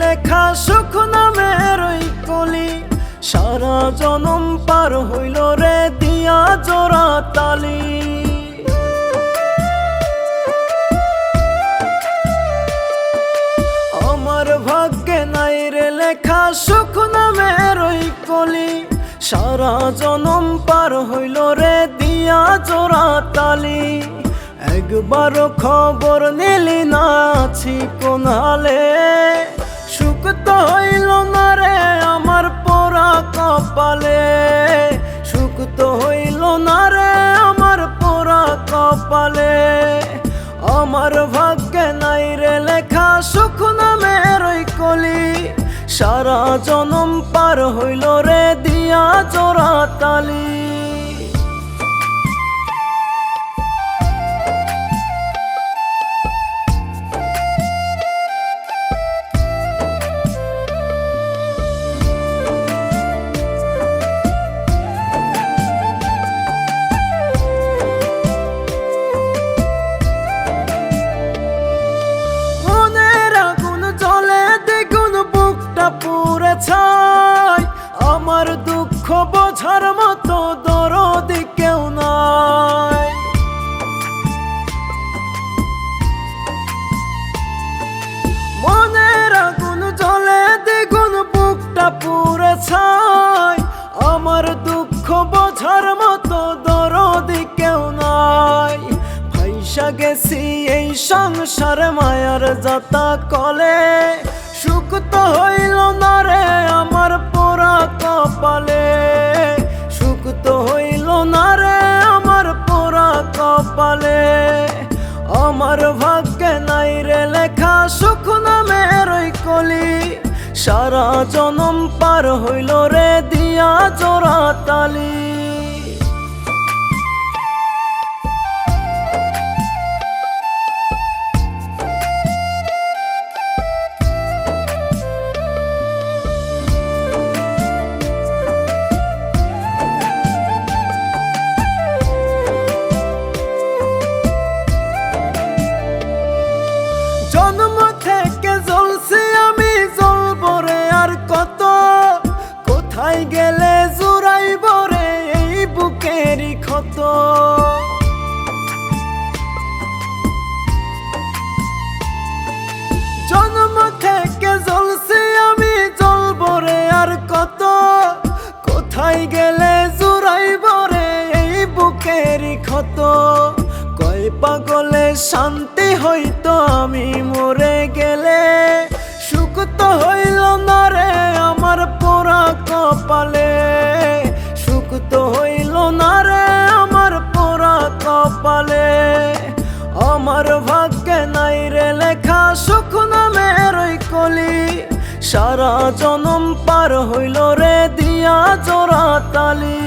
লেখা সুখ নামের কলি। সারা জনম পার হইল রে দিয়া জোড়া তালি। আমার ভাগ্যে নাই রে লেখা সুখ নামের কলি। সারা জনম পার হইল রে দিয়া জোড়া তালি। একবার খবর নিলি না আছি কোন সুখ তো হইল না রে আমার পোড়া কপালে। সুখ তো হইল না রে আমার পোড়া কপালে। আমার ভাগ্যে নাই রে লেখা সুখ নামের ওই কলি। সারা জনম পার হইল রে দিয়া জোড়া তালি। ফাইসা গেছি এই সংসার মায়ার যাতা কলে। সুখ তো হইল না রে আমার পোড়া কপালে। সুখ তো হইল না রে আমার পোড়া কপালে। আমার ভাগ্যে নাই রে লেখা সুখ নামের ওই কলি। সারা জনম পার হইল রে দিয়া জোড়া তালি। জন্ম থেকে জ্বলছি আমি, জ্বলব রে আর কত? কোথায় গেলে জুড়াইব রে এই বুকেরই ক্ষত? জন্ম থেকে জ্বলছি আমি, জ্বলব রে আর কত? কোথায় গেলে শান্তি হইতো আমি মরে গেলে। সুখ তো হইল না রে আমার পোড়া কপালে। সুখ তো হইল না রে আমার পোড়া কপালে। আমার ভাগ্যে নাই রে লেখা সুখ নামের ওই কলি। সারা জনম পার হইল রে দিয়া জোড়া তালি।